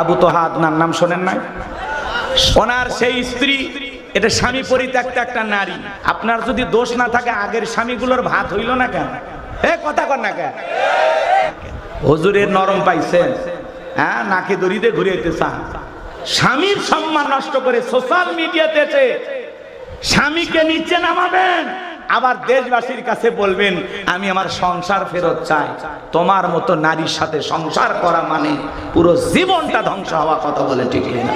আবু তোহা আদনার নাম শোনেন নাই? ওনার সেই স্ত্রী, এটা স্বামী পরিত্যক্ত একটা নারী। আপনার যদি দোষ না থাকে, আগের স্বামীগুলোর ভাত হইল না কেন? এ, কথা কর না কেন? হুজুরের নরম পাইছেন। হ্যাঁ নাকি দড়িতে ঘুরিয়েতে চান স্বামীর সম্মান নষ্ট করে সোশ্যাল মিডিয়াতে স্বামীকে নিচে নামাবেন। আবার দেশবাসীর কাছে বলবেন, আমি আমার সংসার ফেরত চাই। তোমার মতো নারীর সাথে সংসার করা মানে পুরো জীবনটা ধ্বংস হওয়া কথা বলে ঠিক না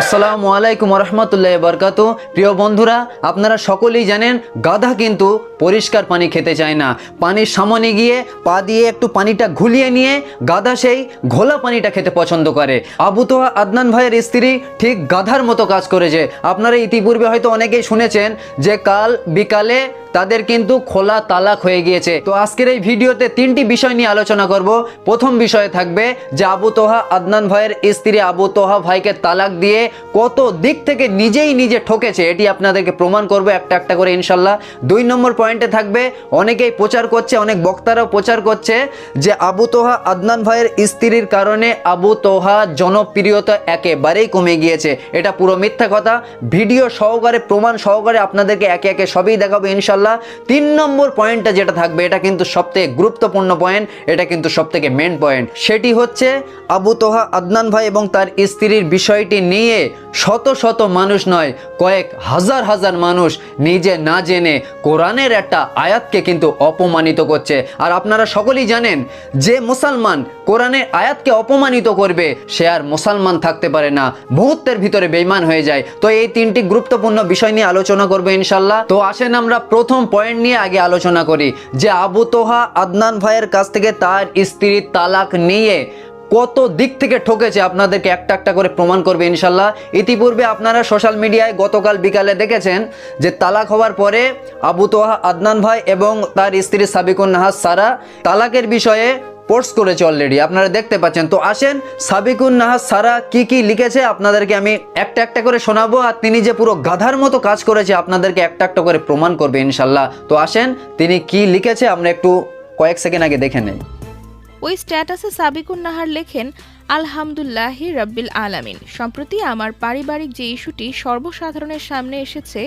আসসালামু আলাইকুম রহমতুল্লাহ বরকাত প্রিয় বন্ধুরা, আপনারা সকলেই জানেন, গাধা কিন্তু পরিষ্কার পানি খেতে চায় না। পানির সামনে গিয়ে পা দিয়ে একটু পানিটা ঘুলিয়ে নিয়ে গাধা সেই ঘোলা পানিটা খেতে পছন্দ করে। আবু তোহা আদনান ভাইয়ের স্ত্রী ঠিক গাধার মতো কাজ করেছে। আপনারা ইতিপূর্বে হয়তো অনেকেই শুনেছেন যে কাল বিকালে তাদের কিন্তু খোলা তালাক হয়ে গিয়েছে। তো আজকের এই ভিডিওতে তিনটি বিষয় নিয়ে আলোচনা করব। প্রথম বিষয় থাকবে যে আবু তোহা, আদনান ভাইয়ের স্ত্রী আবু তোহা ভাইকে তালাক দিয়ে কত দিক থেকে নিজেই নিজে ঠকেছে, এটি আপনাদেরকে প্রমাণ করব একটা একটা করে ইনশাল্লাহ। দুই নম্বর পয়েন্টে থাকবে, অনেকেই প্রচার করছে, অনেক বক্তারাও প্রচার করছে যে আবু তোহা, আদনান ভাইয়ের স্ত্রীর কারণে আবু তোহা জনপ্রিয়তা একেবারেই কমে গিয়েছে। এটা পুরো মিথ্যা কথা। ভিডিও সহকারে, প্রমাণ সহকারে আপনাদেরকে একে একে সবই দেখাবো ইনশাল্লাহ। তিন নম্বর পয়েন্টটা যেটা থাকবে, এটা কিন্তু সবথেকে গুরুত্বপূর্ণ পয়েন্ট, এটা কিন্তু সবথেকে মেন পয়েন্ট সেটি হচ্ছে আবু তোহা আদনান ভাই এবং তার স্ত্রীর বিষয়টি নিয়ে শত শত মানুষ নয়, কয়েক হাজার হাজার মানুষ নিজে না জেনে কোরআনের একটা আয়াতকে কিন্তু অপমানিত করছে। আর আপনারা সকলেই জানেন যে মুসলমান কোরআনের আয়াতকে অপমানিত করবে, সে আর মুসলমান থাকতে পারে না। মুহূর্তের ভিতরে বেইমান হয়ে যায়। তো এই তিনটি গুরুত্বপূর্ণ বিষয় নিয়ে আলোচনা করব ইনশাল্লাহ তো আসেন আমরা প্রথম পয়েন্ট নিয়ে আগে আলোচনা করি, যে আবু তোহা আদনান ভাইয়ের কাছ থেকে তার স্ত্রীর তালাক নিয়ে কত দিক থেকে ঠকেছে আপনাদেরকে একটা একটা করে প্রমাণ করবে ইনশাল্লাহ ইতিপূর্বে আপনারা সোশ্যাল মিডিয়ায় গতকাল বিকালে দেখেছেন যে তালাক হওয়ার পরে আবু তোহা আদনান ভাই এবং তার স্ত্রী সাবিকুন নাহাজ সারা তালাকের বিষয়ে পোস্ট করেছে অলরেডি আপনারা দেখতে পাচ্ছেন। তো আসেন, সাবিকুন নাহাজ সারা কি কি লিখেছে আপনাদেরকে আমি একটা একটা করে শোনাবো আর তিনি যে পুরো গাধার মতো কাজ করেছে আপনাদেরকে একটা একটা করে প্রমাণ করবে ইনশাল্লাহ। তো আসেন, তিনি কি লিখেছে আমরা একটু কয়েক সেকেন্ড আগে দেখে নেই। ওই স্ট্যাটাসে সাবিকুন নাহার লেখেন আলহামদুল্লাহি রব্বিল আলামিন। সম্প্রতি আমার পারিবারিক যে ইস্যুটি সর্বসাধারণের সামনে এসেছে,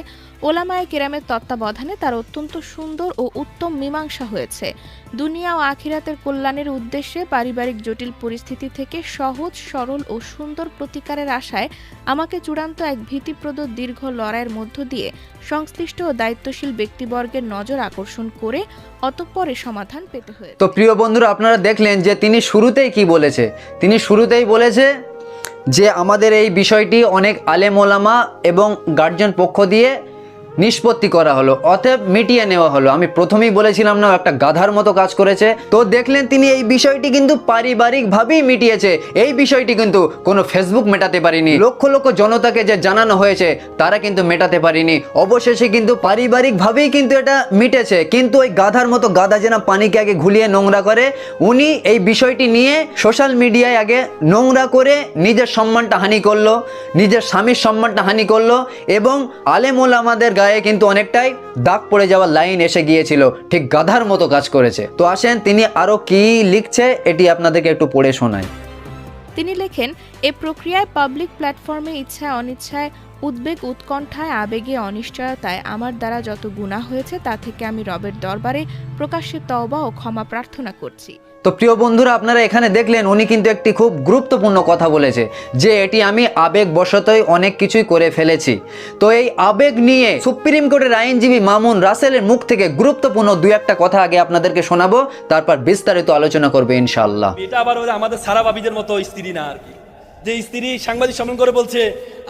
ওলামায়ে কেরামের তত্ত্বাবধানে তার অত্যন্ত সুন্দর ও উত্তম মীমাংসা হয়েছে। দুনিয়া ও আখিরাতের কল্যাণের উদ্দেশ্যে পারিবারিক জটিল পরিস্থিতি থেকে সহজ, সরল ও সুন্দর প্রতিকারের আশায় আমাকে চূড়ান্ত এক ভীতিপ্রদ দীর্ঘ লড়াইয়ের মধ্য দিয়ে সংশ্লিষ্ট ও দায়িত্বশীল ব্যক্তিবর্গের নজর আকর্ষণ করে অতঃপরে সমাধান পেতে হয়েছে। তো প্রিয় বন্ধুরা, আপনারা দেখলেন যে তিনি শুরুতেই কি বলেছে? তিনি শুরুতেই বলেছে যে আমাদের এই বিষয়টি অনেক আলেম ওলামা এবং গার্জিয়ান পক্ষ দিয়ে নিষ্পত্তি করা হলো, অতএব মিটিয়ে নেওয়া হলো। আমি প্রথমেই বলেছিলাম না একটা গাধার মতো কাজ করেছে। তো দেখলেন তিনি এই বিষয়টি কিন্তু পারিবারিকভাবেই মিটিয়েছে। এই বিষয়টি কিন্তু কোনো ফেসবুক মেটাতে পারিনি। লক্ষ লক্ষ জনতাকে যে জানানো হয়েছে, তারা কিন্তু মেটাতে পারিনি। অবশেষে কিন্তু পারিবারিকভাবেই কিন্তু এটা মিটেছে। কিন্তু ওই গাধার মতো গাধা যেন পানিকে আগে ঘুলিয়ে নোংরা করে, উনি এই বিষয়টি নিয়ে সোশ্যাল মিডিয়ায় আগে নোংরা করে নিজের সম্মানটা হানি করল, নিজের স্বামীর সম্মানটা হানি করল এবং আলেম ওলামাদের গায়ে কিন্তু অনেকটাই দাগ পড়ে যাওয়ার লাইন এসে গিয়েছিল। ঠিক গাধার মতো কাজ করেছে। তো আসেন, তিনি আরও কি লিখছে এটি আপনাদেরকে একটু পড়ে শোনায় তিনি লেখেন, এ প্রক্রিয়ায় পাবলিক প্ল্যাটফর্মে ইচ্ছায় অনিচ্ছায়, উদ্বেগ উৎকণ্ঠায়, আবেগে অনিশ্চয়তায় আমার দ্বারা যত গুণা হয়েছে, তা থেকে আমি রবের দরবারে প্রকাশ্যে তওবা ও ক্ষমা প্রার্থনা করছি। তো প্রিয় বন্ধুরা, আপনারা এখানে দেখলেন উনি কিন্তু একটি খুব গুরুত্বপূর্ণ কথা বলেছে, যে এটি আমি আবেগ বশতই অনেক কিছুই করে ফেলেছি। তো এই আবেগ নিয়ে সুপ্রিম কোর্টের আইনজীবী মামুন রাসেলের মুখ থেকে গুরুত্বপূর্ণ দুই একটা কথা আগে আপনাদেরকে শোনাবো, তারপর বিস্তারিত আলোচনা করবে ইনশাআল্লাহ। এটা আবার আমাদের সারা বাবিদের মতো স্ত্রী না আর কি। যে স্ত্রী সাংবাদিক সম্মেলন করে বলছে,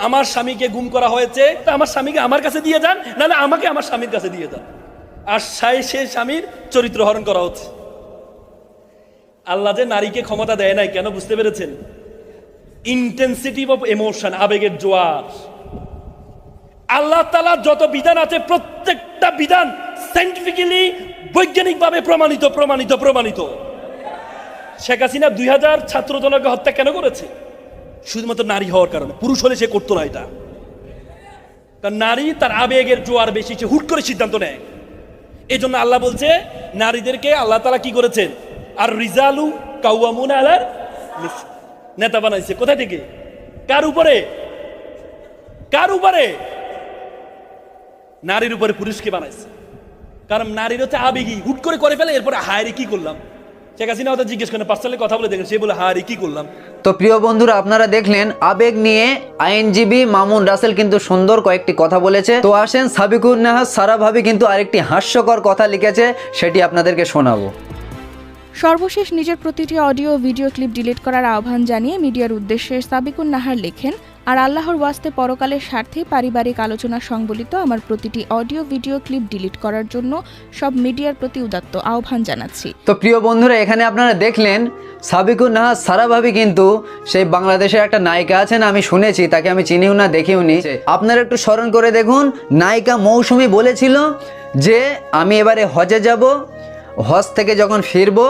আমার স্বামীকে গুম করা হয়েছে, তা আমার স্বামীকে আমার কাছে দিয়ে যান, নাহলে আমাকে আমার স্বামীর কাছে দিয়ে যান। আর সাই সে স্বামীর চরিত্র হরণ করা হচ্ছে। আল্লাহ যে নারীকে ক্ষমতা দেয় নাই, কেন বুঝতে পেরেছেন? ইন্টেন্সিটি অফ এমোশন আবেগের জোয়ার। আল্লাহ তালার যত বিধান আছে, প্রত্যেকটা বিধান সাইন্টিফিক্যালি বৈজ্ঞানিকভাবে প্রমাণিত প্রমাণিত প্রমাণিত। শেখ হাসিনা দুই হাজার ছাত্র জনকে হত্যা কেন করেছে? শুধুমাত্র নারী হওয়ার কারণে। পুরুষ হলে সে করতো না এটা। কারণ নারী তার আবেগের জোয়ার বেশি, সে হুট করে সিদ্ধান্ত নেয়। এই জন্য আল্লাহ বলছে, নারীদেরকে আল্লাহ তালা কি করেছেন? আর রিজালু কাউয়ামুন আলার নেতা বানাইছে। কোথা থেকে? কার উপরে? কার উপরে? নারীর উপরে পুরুষকে বানাইছে। কারণ নারীর হচ্ছে আবেগী। হুট করে করে ফেলে, এরপরে হায়রে কি করলাম? শেখ হাসিনা হয়তো জিজ্ঞেস করেন পার্সোনালি কথা বলে দেখেন, সে বলে, হায় কি করলাম? তো প্রিয় বন্ধুরা, আপনারা দেখলেন, আবেগ নিয়ে আইনজীবী মামুন রাসেল কিন্তু সুন্দর কয়েকটি কথা বলেছে। তো আসেন সাবিকুর নেহাজ সারা ভাবি কিন্তু আরেকটি হাস্যকর কথা লিখেছে, সেটি আপনাদেরকে শোনাবো। সর্বশেষ নিজের প্রতিটি অডিও ভিডিও ক্লিপ ডিলিট করার আহ্বান জানিয়ে মিডিয়ার উদ্দেশ্যে সাবিকুন নাহার লেখেন, আর আল্লাহর ওয়াস্তে পরকালের স্বার্থে পারিবারিক আলোচনা সংবলিত আমার প্রতিটি অডিও ভিডিও ক্লিপ ডিলিট করার জন্য সব মিডিয়ার প্রতি উদাত্ত আহ্বান জানাচ্ছি। তো প্রিয় বন্ধুরা, এখানে আপনারা দেখলেন সাবিকুর নাহাজ সারা ভাবি কিন্তু সেই বাংলাদেশের একটা নায়িকা আছেন, আমি শুনেছি, তাকে আমি চিনিও না, দেখিও নি। আপনারা একটু স্মরণ করে দেখুন, নায়িকা মৌসুমি বলেছিল যে, আমি এবারে হজে যাব হজ থেকে যখন ফিরবো,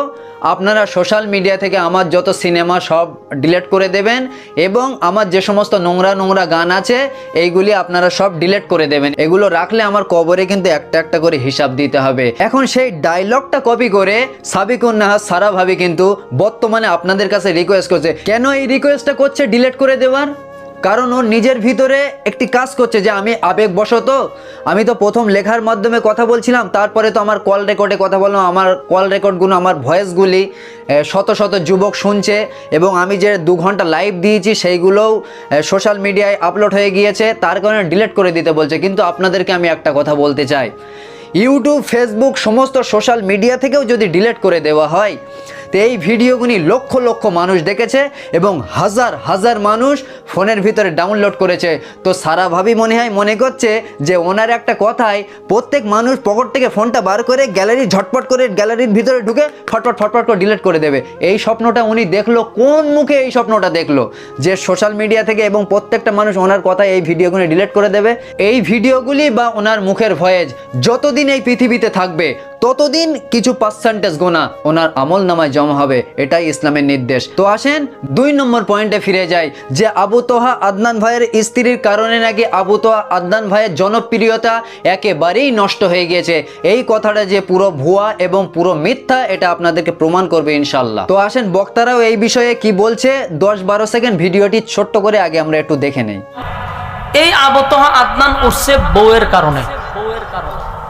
আপনারা সোশ্যাল মিডিয়া থেকে আমার যত সিনেমা সব ডিলেট করে দেবেন এবং আমার যে সমস্ত নোংরা নোংরা গান আছে, এইগুলি আপনারা সব ডিলেট করে দেবেন। এগুলো রাখলে আমার কবরে কিন্তু একটা একটা করে হিসাব দিতে হবে। এখন সেই ডায়লগটা কপি করে সাবিকুন নাহাজ সারা ভাবি কিন্তু বর্তমানে আপনাদের কাছে রিকোয়েস্ট করছে, কেন এই রিকোয়েস্টটা করছে ডিলেট করে দেওয়ার? কারণ ও নিজের ভিতরে একটি কাজ করছে যে আমি আবেগবশত, আমি তো প্রথম লেখার মাধ্যমে কথা বলছিলাম, তারপরে তো আমার কল রেকর্ডে কথা বললাম, আমার কল রেকর্ডগুলো, আমার ভয়েসগুলি শত শত যুবক শুনছে এবং আমি যে দু ঘণ্টা লাইভ দিয়েছি সেইগুলোও সোশ্যাল মিডিয়ায় আপলোড হয়ে গিয়েছে, তার কারণে ডিলেট করে দিতে বলছে। কিন্তু আপনাদেরকে আমি একটা কথা বলতে চাই। ইউটিউব ফেসবুক সমস্ত সোশ্যাল মিডিয়া থেকেও যদি ডিলেট করে দেওয়া হয় তো এই ভিডিওগুলি লক্ষ লক্ষ মানুষ দেখেছে এবং হাজার হাজার মানুষ ফোনের ভিতরে ডাউনলোড করেছে। তো সারাভাবি মনে হয়, মনে করছে যে ওনার একটা কথায় প্রত্যেক মানুষ পকেট থেকে ফোনটা বার করে গ্যালারি ঝটপট করে গ্যালারির ভিতরে ঢুকে ফটফট ফটফট করে ডিলিট করে দেবে। এই স্বপ্নটা উনি দেখল, কোন মুখে এই স্বপ্নটা দেখল? যে সোশ্যাল মিডিয়া থেকে এবং প্রত্যেকটা মানুষ ওনার কথায় এই ভিডিওগুলি ডিলিট করে দেবে। এই ভিডিওগুলি বা ওনার মুখের ভয়েজ যতদিন এই পৃথিবীতে থাকবে ততদিন কিছু পার্সেন্টেজ গোনা ওনার আমল নামায় জমা হবে, এটাই ইসলামের নির্দেশ। তো আসেন, দুই নম্বর পয়েন্টে ফিরে যাই, যে আবু তোহা আদনান ভাইয়ের স্ত্রীর কারণে নাকি আবু তোহা আদনান ভাইয়ের জনপ্রিয়তা একেবারেই নষ্ট হয়ে গিয়েছে। এই কথাটা যে পুরো ভুয়া এবং পুরো মিথ্যা, এটা আপনাদেরকে প্রমাণ করবে ইনশাল্লাহ তো আসেন, বক্তারাও এই বিষয়ে কি বলছে দশ বারো সেকেন্ড ভিডিওটি ছোট্ট করে আগে আমরা একটু দেখে নেই। এই আবতহা আদনান উঠছে বউয়ের কারণে।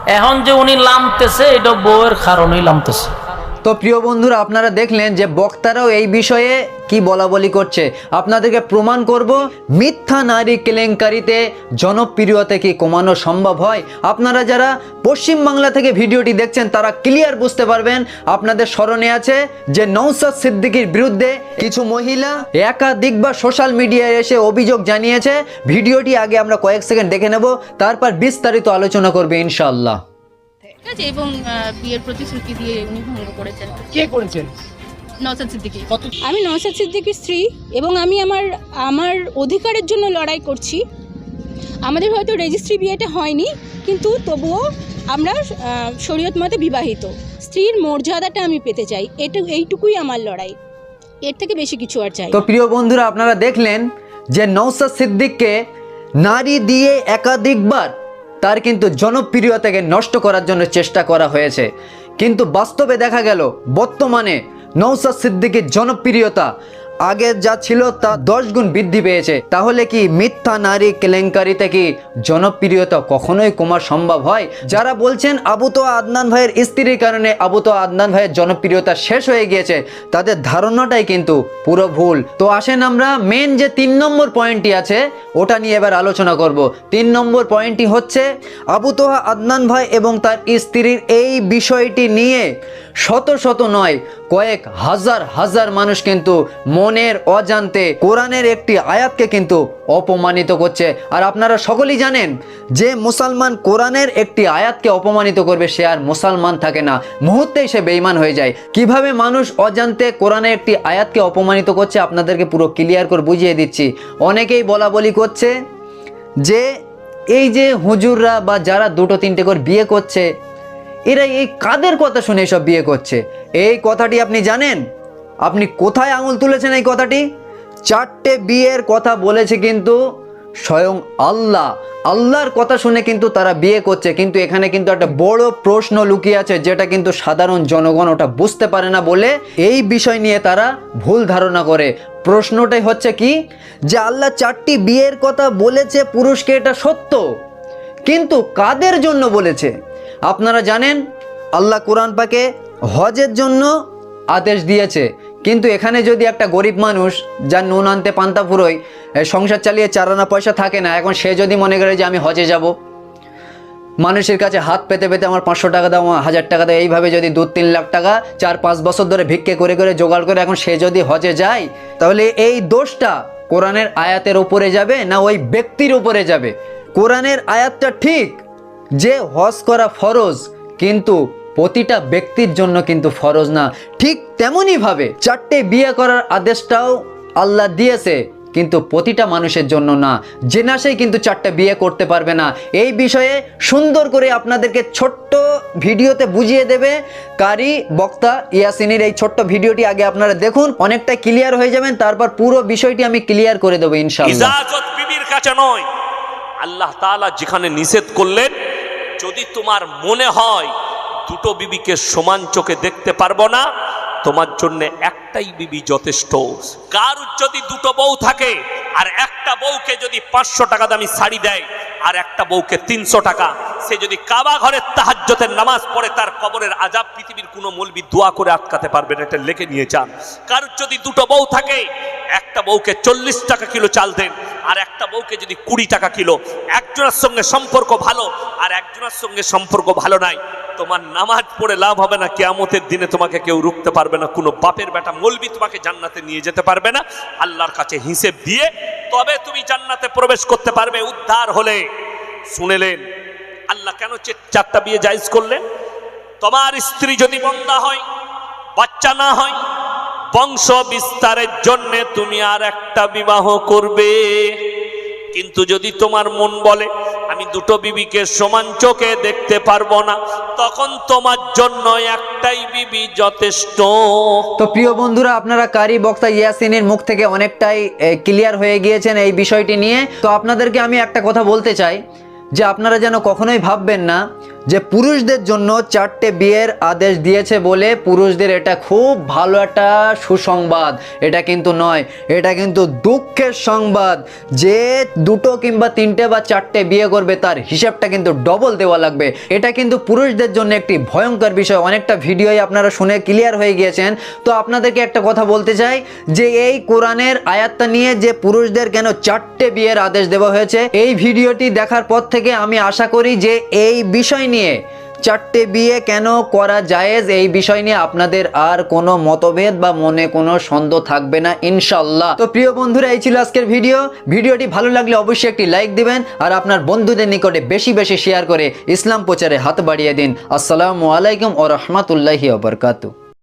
এখন যে উনি লামতেছে এটা বউয়ের কারণেই লামতেছে। তো প্রিয় বন্ধুরা, আপনারা দেখলেন যে বক্তারাও এই বিষয়ে কি বলা বলি করছে। আপনাদেরকে প্রমাণ করব, মিথ্যা নারী কেলেঙ্কারিতে জনপ্রিয়তা কি কমানো সম্ভব হয়? আপনারা যারা পশ্চিম বাংলা থেকে ভিডিওটি দেখছেন, তারা ক্লিয়ার বুঝতে পারবেন, আপনাদের স্মরণে আছে যে নৌসাদ সিদ্দিকীর বিরুদ্ধে কিছু মহিলা একাধিকবার সোশ্যাল মিডিয়ায় এসে অভিযোগ জানিয়েছে। ভিডিওটি আগে আমরা কয়েক সেকেন্ড দেখে নেব, তারপর বিস্তারিত আলোচনা করবে ইনশাআল্লাহ। ঠিক আছে এবং বিয়ের প্রতিশ্রুতি দিয়ে উনি ভঙ্গ করেছেন। কে করেছেন? নওসাদ সিদ্দিকী। আমি নওশাদ সিদ্দিকীর স্ত্রী এবং আমি আমার আমার অধিকারের জন্য লড়াই করছি। আমাদের হয়তো রেজিস্ট্রি বিয়েটা হয়নি কিন্তু তবুও আমরা শরীয়ত মতে বিবাহিত। স্ত্রীর মর্যাদাটা আমি পেতে চাই এটা এইটুকুই আমার লড়াই। এর থেকে বেশি কিছু আর চাই তো প্রিয় বন্ধুরা আপনারা দেখলেন যে নৌসাদ সিদ্দিককে নারী দিয়ে একাধিকবার তার কিন্তু জনপ্রিয়তাকে নষ্ট করার জন্য চেষ্টা করা হয়েছে। কিন্তু বাস্তবে দেখা গেল, বর্তমানে নৌসাদ সিদ্দিকের জনপ্রিয়তা আগে যা ছিল তা দশ গুণ বৃদ্ধি পেয়েছে। তাহলে কি মিথ্যা নারী কেলেঙ্কারিতে কি জনপ্রিয়তা কখনোই কমার সম্ভব হয়? যারা বলছেন আবু তো আদনান ভাইয়ের স্ত্রীর কারণে আবু তো আদনান ভাইয়ের জনপ্রিয়তা শেষ হয়ে গিয়েছে, তাদের ধারণাটাই কিন্তু পুরো ভুল। তো আসেন আমরা মেন যে তিন নম্বর পয়েন্টটি আছে, ওটা নিয়ে এবার আলোচনা করব। তিন নম্বর পয়েন্টটি হচ্ছে আবু তোহা আদনান ভাই এবং তার স্ত্রীর এই বিষয়টি নিয়ে শত শত নয়, কয়েক হাজার হাজার মানুষ কিন্তু মনের অজান্তে কোরআনের একটি আয়াতকে কিন্তু অপমানিত করছে। আর আপনারা সকলেই জানেন, যে মুসলমান কোরআনের একটি আয়াতকে অপমানিত করবে, সে আর মুসলমান থাকে না। মুহূর্তেই সে বেইমান হয়ে যায়। কীভাবে মানুষ অজান্তে কোরআনের একটি আয়াতকে অপমানিত করছে, আপনাদেরকে পুরো ক্লিয়ার করে বুঝিয়ে দিচ্ছি। অনেকেই বলা বলি করছে যে, এই যে হুজুররা বা যারা দুটো তিনটে করে বিয়ে করছে, এরা এই কাদের কথা শুনে সব বিয়ে করছে? এই কথাটি আপনি জানেন? আপনি কোথায় আঙুল তুলেছেন এই কথাটি? চারটে বিয়ের কথা বলেছে কিন্তু স্বয়ং আল্লাহ। আল্লাহর কথা শুনে কিন্তু তারা বিয়ে করছে, কিন্তু এখানে কিন্তু একটা বড় প্রশ্ন লুকিয়ে আছে, যেটা কিন্তু সাধারণ জনগণ ওটা বুঝতে পারে না বলে এই বিষয় নিয়ে তারা ভুল ধারণা করে। প্রশ্নটাই হচ্ছে কি? যে আল্লাহ চারটি বিয়ের কথা বলেছে পুরুষকে এটা সত্য, কিন্তু কাদের জন্য বলেছে? আপনারা জানেন, আল্লাহ কোরআন পাকে হজের জন্য আদেশ দিয়েছে। কিন্তু এখানে যদি একটা গরিব মানুষ যার নুন আনতে পান্তা ফুরোয় সংসার চালিয়ে চারানা পয়সা থাকে না, এখন সে যদি মনে করে যে আমি হজে যাব, মানুষের কাছে হাত পেতে পেতে আমার পাঁচশো টাকা দাও, আমার হাজার টাকা দাও, এইভাবে যদি দু তিন লাখ টাকা চার পাঁচ বছর ধরে ভিক্ষে করে করে জোগাড় করে এখন সে যদি হজে যায়, তাহলে এই দোষটা কোরআনের আয়াতের উপরে যাবে না ওই ব্যক্তির উপরে যাবে? কোরআনের আয়াতটা ঠিক যে হজ করা ফরজ, কিন্তু প্রতিটা ব্যক্তির জন্য কিন্তু ফরজ না। ঠিক তেমনইভাবে চারটে বিয়ে করার আদেশটাও আল্লাহ দিয়েছে, কিন্তু প্রতিটা মানুষের জন্য না। যে না সেই কিন্তু চারটে বিয়ে করতে পারবে না। এই বিষয়ে সুন্দর করে আপনাদেরকে ছোট্ট ভিডিওতে বুঝিয়ে দেবে কারি বক্তা ইয়াসিনের এই ছোট্ট ভিডিওটি আগে আপনারা দেখুন, অনেকটা ক্লিয়ার হয়ে যাবেন, তারপর পুরো বিষয়টি আমি ক্লিয়ার করে দেবো ইনশাআল্লাহ। নয়। আল্লাহ তাআলা যেখানে নিষেধ করলেন, যদি তোমার মনে হয় দুটো বিবিকে সমান চোখে দেখতে পারব না। তোমার জন্য একটাই বিবি যথেষ্ট। কার যদি দুটো বউ থাকে, আর একটা বউকে যদি পাঁচশো টাকা দামি শাড়ি দেয়, আর একটা বউকে তিনশো টাকা, সে যদি কাবা ঘরের তাহাজ্জতের নামাজ পড়ে, তার কবরের আজাব পৃথিবীর কোনো মলবি দোয়া করে আটকাতে পারবে না, এটা লেখে নিয়ে যান। কারোর যদি দুটো বউ থাকে, একটা বউকে চল্লিশ টাকা কিলো চাল দেন, আর একটা বউকে যদি কুড়ি টাকা কিলো, একজনের সঙ্গে সম্পর্ক ভালো, আর একজনের সঙ্গে সম্পর্ক ভালো নাই তোমার নামাজ পড়ে লাভ হবে না, কেয়ামতের দিনে তোমাকে কেউ রুখতে পারবে না, কোনো বাপের বেটা মলবি তোমাকে জান্নাতে নিয়ে যেতে পারবে না। আল্লাহর কাছে হিসেব দিয়ে তবে তুমি জান্নাতে প্রবেশ করতে পারবে, উদ্ধার হলে। শুনেলেন, আল্লাহ কেন চারটা বিয়ে জায়েজ করলেন? তোমার স্ত্রী যদি বন্দা হয়, বাচ্চা না হয়, বংশ বিস্তারের জন্যে তুমি আর একটা বিবাহ করবে। কিন্তু যদি তোমার মন বলে, আমি দুটো বিবিকে সমান চোখে দেখতে পারব না, তখন তোমার জন্য একটাই বিবি যথেষ্ট। তো প্রিয় বন্ধুরা, আপনারা কারি বক্তা ইয়াসিনের মুখ থেকে অনেকটাই ক্লিয়ার হয়ে গিয়েছেন এই বিষয়টি নিয়ে। তো আপনাদেরকে আমি একটা কথা বলতে চাই, যে আপনারা যেন কখনোই ভাববেন না যে পুরুষদের জন্য চারটে বিয়ের আদেশ দিয়েছে বলে পুরুষদের এটা খুব ভালো একটা সুসংবাদ। এটা কিন্তু নয়, এটা কিন্তু দুঃখের সংবাদ যে দুটো কিংবা তিনটে বা চারটে বিয়ে করবে তার হিসাবটা কিন্তু ডবল দেওয়া লাগবে। এটা কিন্তু পুরুষদের জন্য একটি ভয়ঙ্কর বিষয়। অনেকটা ভিডিওই আপনারা শুনে ক্লিয়ার হয়ে গিয়েছেন। তো আপনাদেরকে একটা কথা বলতে চাই যে এই কোরআনের আয়াতটা নিয়ে যে পুরুষদের কেন চারটে বিয়ের আদেশ দেওয়া হয়েছে, এই ভিডিওটি দেখার পর থেকে আমি আশা করি যে এই বিষয় নিয়ে। চারটে বিয়ে কেন করা জায়েজ? এই বিষয় নিয়ে আপনাদের আর কোনো মতভেদ বা মনে কোনো সন্দেহ থাকবে না ইনশাল্লাহ তো প্রিয় বন্ধুরা, এই ছিল আজকের ভিডিও। ভিডিওটি ভালো লাগলে অবশ্যই একটি লাইক দিবেন আর আপনার বন্ধুদের নিকটে বেশি বেশি শেয়ার করে ইসলাম প্রচারে হাত বাড়িয়ে দিন। আসসালামু আলাইকুম ও রহমতুল্লাহি ওবরকাতু